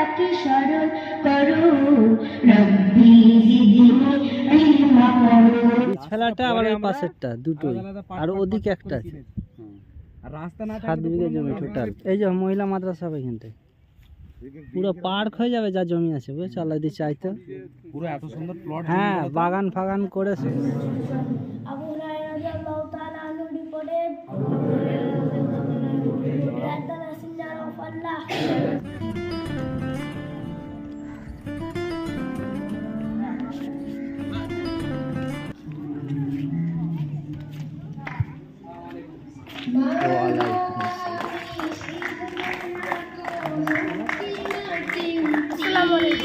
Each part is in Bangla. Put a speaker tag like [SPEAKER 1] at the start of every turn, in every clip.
[SPEAKER 1] আল্লাহকে স্মরণ করো। রব্বি জিদনি ইলমা করো
[SPEAKER 2] ছেলাটা আবার ওই পাশেরটা দুটোই। আর ওদিকে একটা আছে।
[SPEAKER 3] আর রাস্তা না
[SPEAKER 2] সাত বিঘে জমি টোটাল এই যে মহিলা মাদ্রাসা হবে এখানটায় পুরো পার্ক হয়ে যাবে যা জমি আছে বুঝেছ? আল্লাহ যদি চাইতো
[SPEAKER 3] পুরো এত সুন্দর প্লট
[SPEAKER 2] হ্যাঁ বাগান ফাগান করেছে।
[SPEAKER 1] আবু হুরায়রা রাদিয়াল্লাহু তাআলা আনহু রিপোর্টেড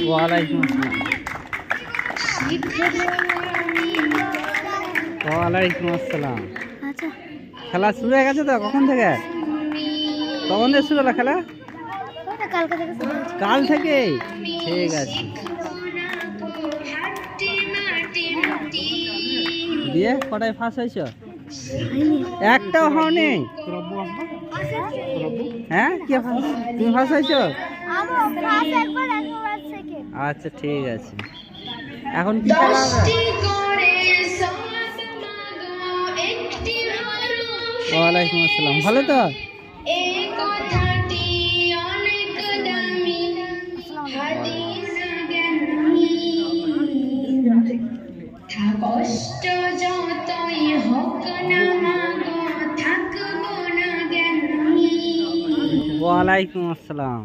[SPEAKER 2] ওয়ালাইকুম আসসালাম। ওয়ালাইকুম আসসালাম।
[SPEAKER 1] আচ্ছা।
[SPEAKER 2] খেলা শুরু হয়ে গেছে তো কখন থেকে? কখন থেকে শুরু হলো খেলা? কাল থেকে ঠিক আছে। দিয়ে কটায় ফার্স্ট হয়েছ? একটাও হওনি? হ্যাঁ? কে তুমি ফার্স্ট হয়েছো? আচ্ছা ঠিক আছে। এখন কি খেলা হবে? ওয়ালাইকুম আসসালাম। ভালো তো?
[SPEAKER 4] কষ্ট যতই হোক না মাগো থাকব না জ্ঞানী।
[SPEAKER 2] ওয়ালাইকুম আসসালাম।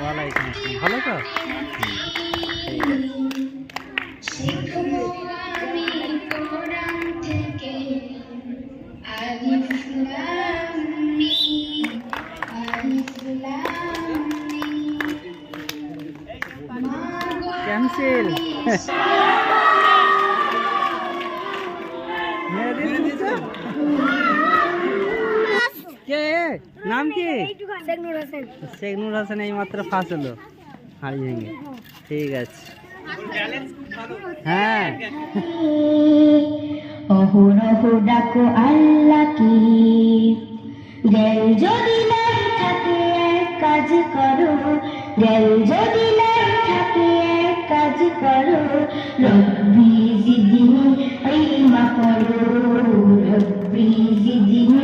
[SPEAKER 2] ওয়ালাইকুম আসসালাম ভালো তো ঠিক নাম কি? শেখ নুর হাসান এই মাত্র ফাঁস হলো। হাড়ি ভেঙে। ঠিক আছে। হ্যাঁ।
[SPEAKER 1] অহরহ ডাকো জ্ঞান যদি থাকে এক কাজ করো। জ্ঞান যদি থাকে এক কাজ করো। রব্বি জিদিনি ইলমা করো রব্বি জিদিনি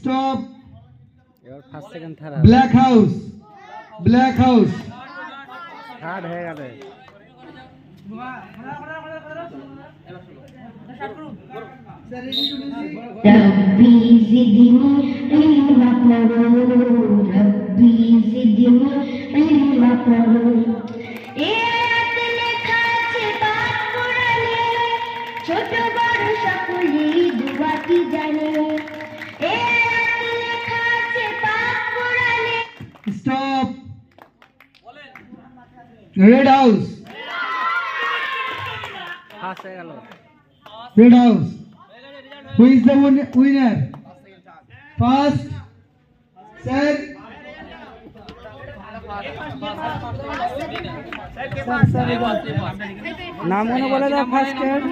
[SPEAKER 1] রব্বি জিদিনি ইলমা করো
[SPEAKER 3] স্টপ
[SPEAKER 2] এবার first second third
[SPEAKER 3] black house black house
[SPEAKER 2] third হয়ে গেল
[SPEAKER 1] ربي زدني علما করো রব্বি জিদনি ইলমা করো এ আয়াত লেখা আছে পাক কোরআনে ছোট বড় সকলেই দুয়াটি জানে
[SPEAKER 2] Red house
[SPEAKER 3] red house who is the winner first sir
[SPEAKER 2] নাম মনে বলে দাও ফার্স্ট এড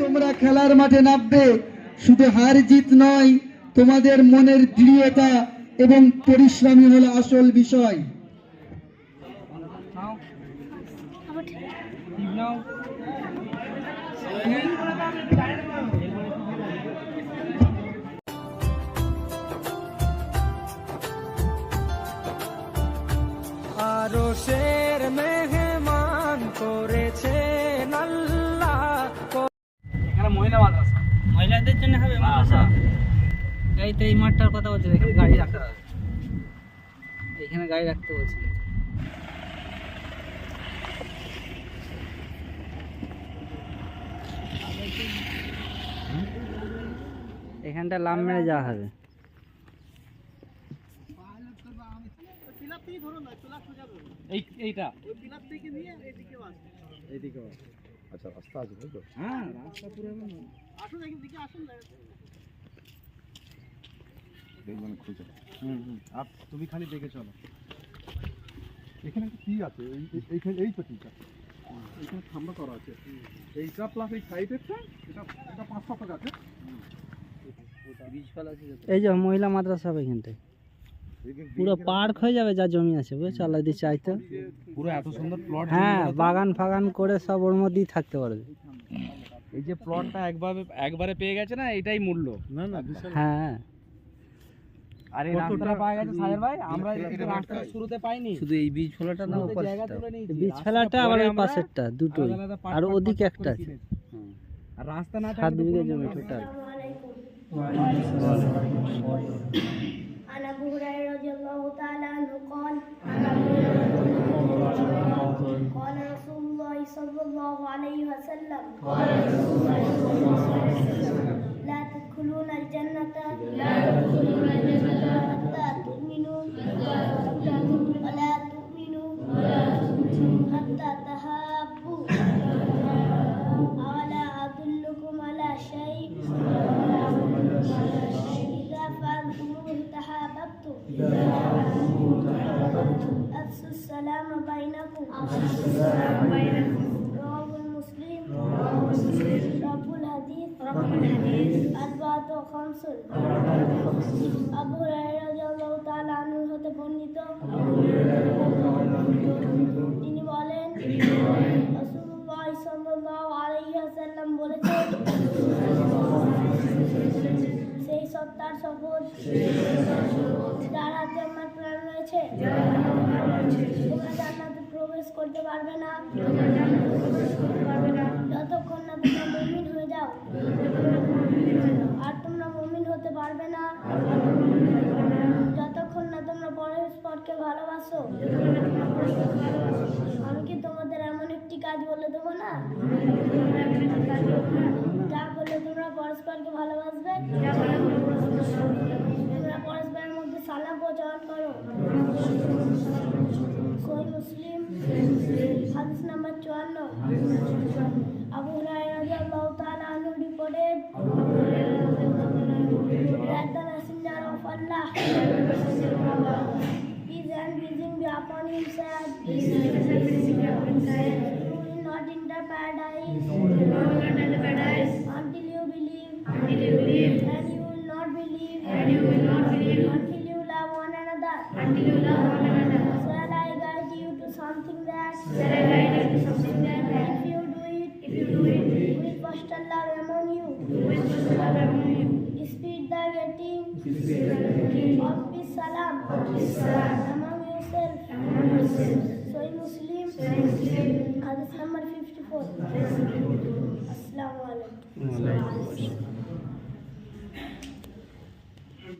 [SPEAKER 3] তোমরা খেলার মাঠে নামবে। শুধু হার জিত নয় তোমাদের মনের দৃঢ়তা এবং পরিশ্রমী হলো আসল বিষয়।
[SPEAKER 4] মানুষের মেহমান করেছেন আল্লাহ এখানে মহিলা
[SPEAKER 5] মাদ্রাসা
[SPEAKER 4] মহিলাদের জন্য হবে হ্যাঁ, মাদ্রাসা? হ্যাঁ। এই তো এই মাঠটার কথা বলছে এখানে গাড়ি রাখতে এখানে গাড়ি রাখতে বলছি। এখানটা লাভ মেরে যাওয়া হবে। আমি ধরুন না চলা সোজা এই এইটা।
[SPEAKER 6] আচ্ছা রাস্তা আছে তো?
[SPEAKER 4] হ্যাঁ রাস্তা পুরো
[SPEAKER 6] দেখবেন খুঁজে
[SPEAKER 4] হুম হুম।
[SPEAKER 6] আর তুমি খালি দেখে চলো। এখানে একটা কি আছে এই এই- এইখানে এই তো ঠিক আছে এইখানে ঠান্ডা করা আছে। এইটা প্লাস এই সাইডেরটা এটা এটা পাঁচ আছে।
[SPEAKER 4] এই যে মহিলা মাদ্রাসা হবে এখানটায় পুরো পার্ক হয়ে যাবে যা জমি আছে বুঝেছ? আল্লাহ যদি চাইতো
[SPEAKER 6] পুরো এত সুন্দর প্লট
[SPEAKER 4] হ্যাঁ বাগান ফাগান করে সব ওর মধ্যেই থাকতে পারবে।
[SPEAKER 5] এই যে প্লটটা একবারে একবারে পেয়ে গেছে না এটাই মূল্য?
[SPEAKER 6] না না
[SPEAKER 4] হ্যাঁ।
[SPEAKER 5] আর রাস্তাটা পাওয়া গেছে সাহের ভাই? আমরা
[SPEAKER 6] এটা- মাঠটা-
[SPEAKER 5] শুরুতে পাইনি।
[SPEAKER 4] শুধু এই বীজ ফলাটা না। বীজ
[SPEAKER 5] রাস্তার
[SPEAKER 4] ফেলাটা আবার ওই পাশেরটা দুটোই
[SPEAKER 5] আলাদা আলাদা
[SPEAKER 4] আর ওদিকে একটা আছে
[SPEAKER 5] আর রাস্তা না
[SPEAKER 4] সাত
[SPEAKER 5] থাকলে পুরো
[SPEAKER 4] জমি টোটাল
[SPEAKER 7] صلى الله عليه وسلم. قال رسول الله صلى الله عليه وسلم لا تدخلون الجنة. لا تدخلون الجنة. حتى تؤمنوا. ولا تؤمنوا. ولا تؤمنوا. حتى تهابوا. أولا أدلكم على شيء؟ إذا فعلتموه تحاببتم. إذا فعلتموه تحاببتم. أفشوا السلام بينكم. أفسوا السلام بينكم. رب الحديث أربعة خمس আবু হুরায়রা রাদিয়াল্লাহু তাআলা আনহু হতে বর্ণিত তিনি বলেন রাসূলুল্লাহ সাল্লাল্লাহু আলাইহি ওয়াসাল্লাম বলেছেন সেই সত্তার শপথ যার হাতে আমার প্রাণ রয়েছে তোমরা জান্নাতে প্রবেশ করতে পারবে না। যতক্ষণ না তোমরা মুমিন হয়ে যাও, আর তোমরা মুমিন হতে পারবে না। যতক্ষণ না তোমরা পরস্পরকে ভালোবাসো, আমি কি তোমাদের এমন একটি কাজ বলে দেবো না? যা করলে তোমরা পরস্পরকে ভালোবাসবে, তোমরা পরস্পরের মধ্যে সালাম প্রচলন করো। সই মুসলিম হাদিস নাম্বার চুয়ান্ন আবু রাদিয়াল্লাহু তাআলা reported that the messenger of Allah peace and be upon himself not enter paradise salam among yourself Sahih Muslim hadith number 54 Assalamu alaikum